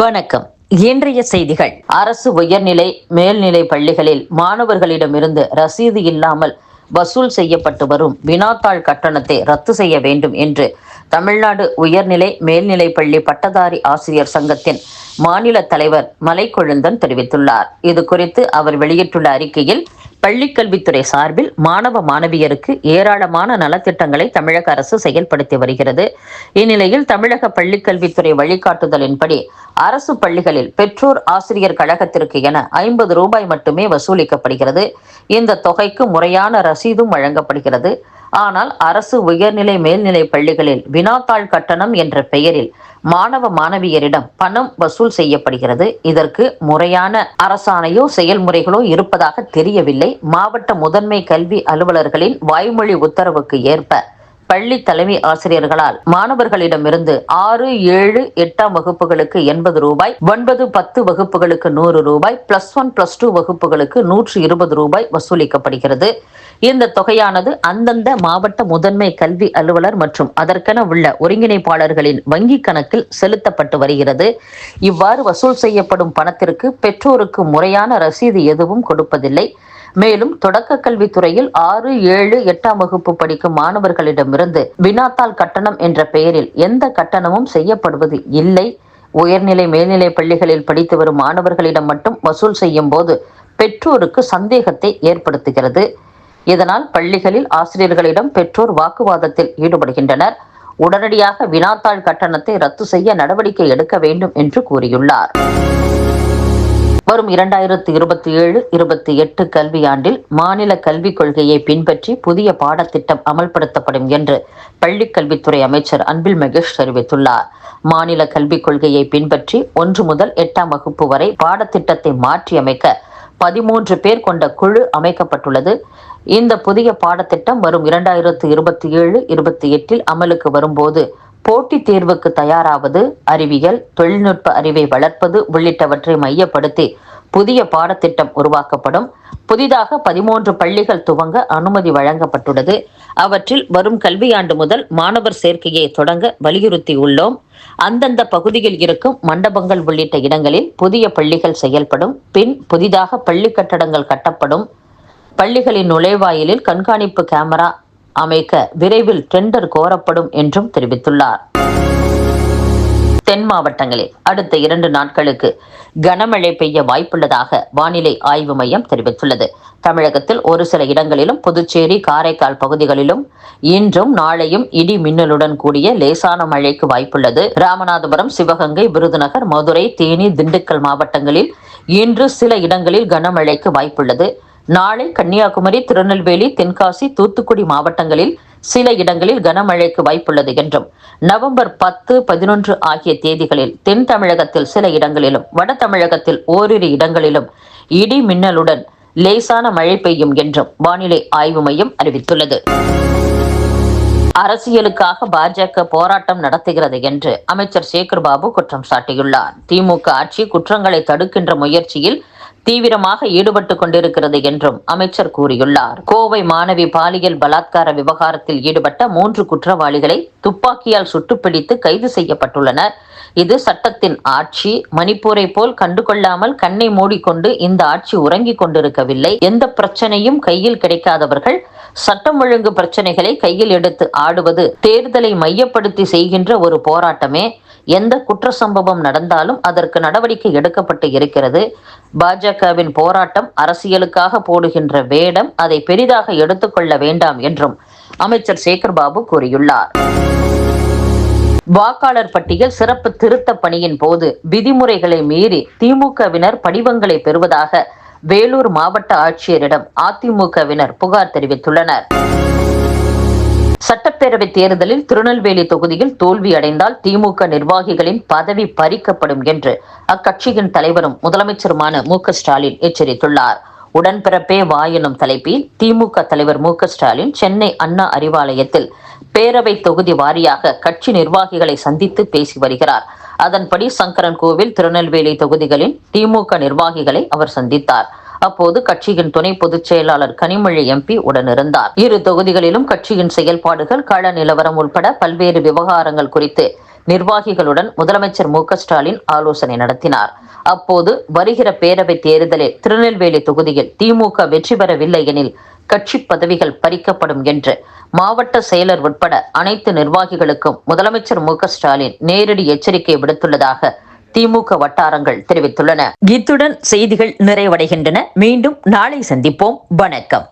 வணக்கம். இன்றைய செய்திகள். அரசு உயர்நிலை மேல்நிலை பள்ளிகளில் மாணவர்களிடமிருந்து ரசீது இல்லாமல் வசூல் செய்யப்பட்டு வரும் வினாத்தாள் கட்டணத்தை ரத்து செய்ய வேண்டும் என்று தமிழ்நாடு உயர்நிலை மேல்நிலை பள்ளி பட்டதாரி ஆசிரியர் சங்கத்தின் மாநில தலைவர் மலைக்கொழுந்தன் தெரிவித்துள்ளார். இது குறித்து அவர் வெளியிட்டுள்ள அறிக்கையில் பள்ளிக்கல்வித்துறை சார்பில் மாணவ மாணவியருக்கு ஏராளமான நலத்திட்டங்களை தமிழக அரசு செயல்படுத்தி வருகிறது. இந்நிலையில் தமிழக பள்ளிக்கல்வித்துறை வழிகாட்டுதலின்படி அரசு பள்ளிகளில் பெற்றோர் ஆசிரியர் கழகத்திற்கு என ஐம்பது ரூபாய் மட்டுமே வசூலிக்கப்படுகிறது. இந்த தொகைக்கு முறையான ரசீதும் வழங்கப்படுகிறது. ஆனால் அரசு உயர்நிலை மேல்நிலை பள்ளிகளில் வினாத்தாள் கட்டணம் என்ற பெயரில் மாணவ மாணவியரிடம் பணம் வசூல் செய்யப்படுகிறது. இதற்கு முறையான அரசாணையோ செயல்முறைகளோ இருப்பதாக தெரியவில்லை. மாவட்ட முதன்மை கல்வி அலுவலர்களின் வாய்மொழி உத்தரவுக்கு ஏற்ப பள்ளி தலைமை ஆசிரியர்களால் மாணவர்களிடமிருந்து ஆறு ஏழு எட்டாம் வகுப்புகளுக்கு எண்பது ரூபாய் ஒன்பது பத்து வகுப்புகளுக்கு நூறு ரூபாய் பிளஸ் ஒன் பிளஸ் டூ வகுப்புகளுக்கு நூற்று இருபது ரூபாய் வசூலிக்கப்படுகிறது. இந்த தொகையானது அந்தந்த மாவட்ட முதன்மை கல்வி அலுவலர் மற்றும் அதற்கென உள்ள ஒருங்கிணைப்பாளர்களின் வங்கி கணக்கில் செலுத்தப்பட்டு வருகிறது. இவ்வாறு வசூல் செய்யப்படும் பணத்திற்கு பெற்றோருக்கு முறையான ரசீது எதுவும் கொடுப்பதில்லை. மேலும் தொடக்க கல்வித்துறையில் ஆறு ஏழு எட்டாம் வகுப்பு படிக்கும் மாணவர்களிடமிருந்து வினாத்தாள் கட்டணம் என்ற பெயரில் எந்த கட்டணமும் செய்யப்படுவது இல்லை. உயர்நிலை மேல்நிலை பள்ளிகளில் படித்து வரும் மாணவர்களிடம் மட்டும் வசூல் செய்யும் போது பெற்றோருக்கு சந்தேகத்தை ஏற்படுத்துகிறது. இதனால் பள்ளிகளில் ஆசிரியர்களிடம் பெற்றோர் வாக்குவாதத்தில் ஈடுபடுகின்றனர். உடனடியாக வினாத்தாள் கட்டணத்தை ரத்து செய்ய நடவடிக்கை எடுக்க வேண்டும் என்று கூறியுள்ளார். வரும் இரண்டாயிரத்து இருபத்தி ஏழு இருபத்தி எட்டு கல்வியாண்டில் மாநில கல்விக் கொள்கையை பின்பற்றி புதிய பாடத்திட்டம் அமல்படுத்தப்படும் என்று பள்ளிக் கல்வித்துறை அமைச்சர் அன்பில் மகேஷ் தெரிவித்துள்ளார். மாநில கல்விக் கொள்கையை பின்பற்றி ஒன்று முதல் எட்டாம் வகுப்பு வரை பாடத்திட்டத்தை மாற்றியமைக்க பதிமூன்று பேர் கொண்ட குழு அமைக்கப்பட்டுள்ளது. இந்த புதிய பாடத்திட்டம் வரும் இரண்டாயிரத்து இருபத்தி ஏழு இருபத்தி எட்டில் அமலுக்கு வரும்போது போட்டித் தேர்வுக்கு தயாராவது அறிவியல் தொழில்நுட்ப அறிவை வளர்ப்பது உள்ளிட்டவற்றை மையப்படுத்தி புதிய பாடத்திட்டம் உருவாக்கப்படும். புதிதாக பதிமூன்று பள்ளிகள் துவங்க அனுமதி வழங்கப்பட்டுள்ளது. அவற்றில் வரும் கல்வியாண்டு முதல் மாணவர் சேர்க்கையை தொடங்க வலியுறுத்தியுள்ளோம். அந்தந்த பகுதியில் இருக்கும் மண்டபங்கள் உள்ளிட்ட இடங்களில் புதிய பள்ளிகள் செயல்படும். பின் புதிதாக பள்ளி கட்டடங்கள் கட்டப்படும். பள்ளிகளின் நுழைவாயிலில் கண்காணிப்பு கேமரா அமைக்க விரைவில் டெண்டர் கோரப்படும் என்றும் தெரிவித்துள்ளார். தென் மாவட்டங்களில் அடுத்த இரண்டு நாட்களுக்கு கனமழை பெய்ய வாய்ப்புள்ளதாக வானிலை ஆய்வு மையம் தெரிவித்துள்ளது. தமிழகத்தில் ஒரு சில இடங்களிலும் புதுச்சேரி காரைக்கால் பகுதிகளிலும் இன்றும் நாளையும் இடி மின்னலுடன் கூடிய லேசான மழைக்கு வாய்ப்புள்ளது. ராமநாதபுரம் சிவகங்கை விருதுநகர் மதுரை தேனி திண்டுக்கல் மாவட்டங்களில் இன்று சில இடங்களில் கனமழைக்கு வாய்ப்புள்ளது. நாளை கன்னியாகுமரி திருநெல்வேலி தென்காசி தூத்துக்குடி மாவட்டங்களில் சில இடங்களில் கனமழைக்கு வாய்ப்புள்ளது என்றும் நவம்பர் பத்து பதினொன்று ஆகிய தேதிகளில் தென் தமிழகத்தில் சில இடங்களிலும் வட தமிழகத்தில் ஓரிரு இடங்களிலும் இடி மின்னலுடன் லேசான மழை பெய்யும் என்றும் வானிலை ஆய்வு மையம் அறிவித்துள்ளது. அரசியலுக்காக பாஜக போராட்டம் நடத்துகிறது என்று அமைச்சர் சேகர் பாபு குற்றம் சாட்டியுள்ளார். திமுக ஆட்சி குற்றங்களை தடுக்கின்ற முயற்சியில் தீவிரமாக ஈடுபட்டு கொண்டிருக்கிறது என்றும் அமைச்சர் கூறியுள்ளார். கோவை மாணவி பாலியல் பலாத்கார விவகாரத்தில் ஈடுபட்ட மூன்று குற்றவாளிகளை துப்பாக்கியால் சுட்டுப்பிடித்து கைது செய்யப்பட்டுள்ளனர். இது சட்டத்தின் ஆட்சி. மணிப்பூரை போல் கண்டுகொள்ளாமல் கண்ணை மூடிக்கொண்டு இந்த ஆட்சி உறங்கிக் கொண்டிருக்கவில்லை. எந்த பிரச்சனையும் கையில் கிடைக்காதவர்கள் சட்டம் ஒழுங்கு பிரச்சனைகளை கையில் எடுத்து ஆடுவது தேர்தலை மையப்படுத்தி செய்கின்ற ஒரு போராட்டமே. எந்த குற்ற சம்பவம் நடந்தாலும் அதற்கு நடவடிக்கை எடுக்கப்பட்டு இருக்கிறது. பாஜகவின் போராட்டம் அரசியலுக்காக போடுகின்ற வேடம் அதை பெரிதாக எடுத்துக்கொள்ள வேண்டாம் என்றும் அமைச்சர் சேகர்பாபு கூறியுள்ளார். வாக்காளர் பட்டியல் சிறப்பு திருத்த பணியின் போது விதிமுறைகளை மீறி திமுகவினர் படிவங்களை பெறுவதாக வேலூர் மாவட்ட ஆட்சியரிடம் அதிமுகவினர் புகார் தெரிவித்துள்ளனர். சட்டப்பேரவை தேர்தலில் திருநெல்வேலி தொகுதியில் தோல்வி அடைந்தால் திமுக நிர்வாகிகளின் பதவி பறிக்கப்படும் என்று அக்கட்சியின் தலைவரும் முதலமைச்சருமான மு ஸ்டாலின் எச்சரித்துள்ளார். உடன்பிறப்பே வா தலைப்பில் திமுக தலைவர் மு ஸ்டாலின் சென்னை அண்ணா அறிவாலயத்தில் பேரவை தொகுதி வாரியாக கட்சி நிர்வாகிகளை சந்தித்து பேசி வருகிறார். அதன்படி சங்கரன் கோவில் திருநெல்வேலி தொகுதிகளின் திமுக நிர்வாகிகளை அவர் சந்தித்தார். அப்போது கட்சியின் துணை பொதுச் செயலாளர் கனிமொழி எம்பி உடனிருந்தார். இரு தொகுதிகளிலும் கட்சியின் செயல்பாடுகள் கள நிலவரம் உட்பட பல்வேறு விவகாரங்கள் குறித்து நிர்வாகிகளுடன் முதலமைச்சர் மு ஸ்டாலின் ஆலோசனை நடத்தினார். அப்போது வருகிற பேரவை தேர்தலில் திருநெல்வேலி தொகுதியில் திமுக வெற்றி பெறவில்லை எனில் கட்சி பதவிகள் பறிக்கப்படும் என்று மாவட்ட செயலர் உட்பட அனைத்து நிர்வாகிகளுக்கும் முதலமைச்சர் மு ஸ்டாலின் நேரடி எச்சரிக்கை விடுத்துள்ளதாக திமுக வட்டாரங்கள் தெரிவித்துள்ளன. இத்துடன் செய்திகள் நிறைவடைகின்றன. மீண்டும் நாளை சந்திப்போம். வணக்கம்.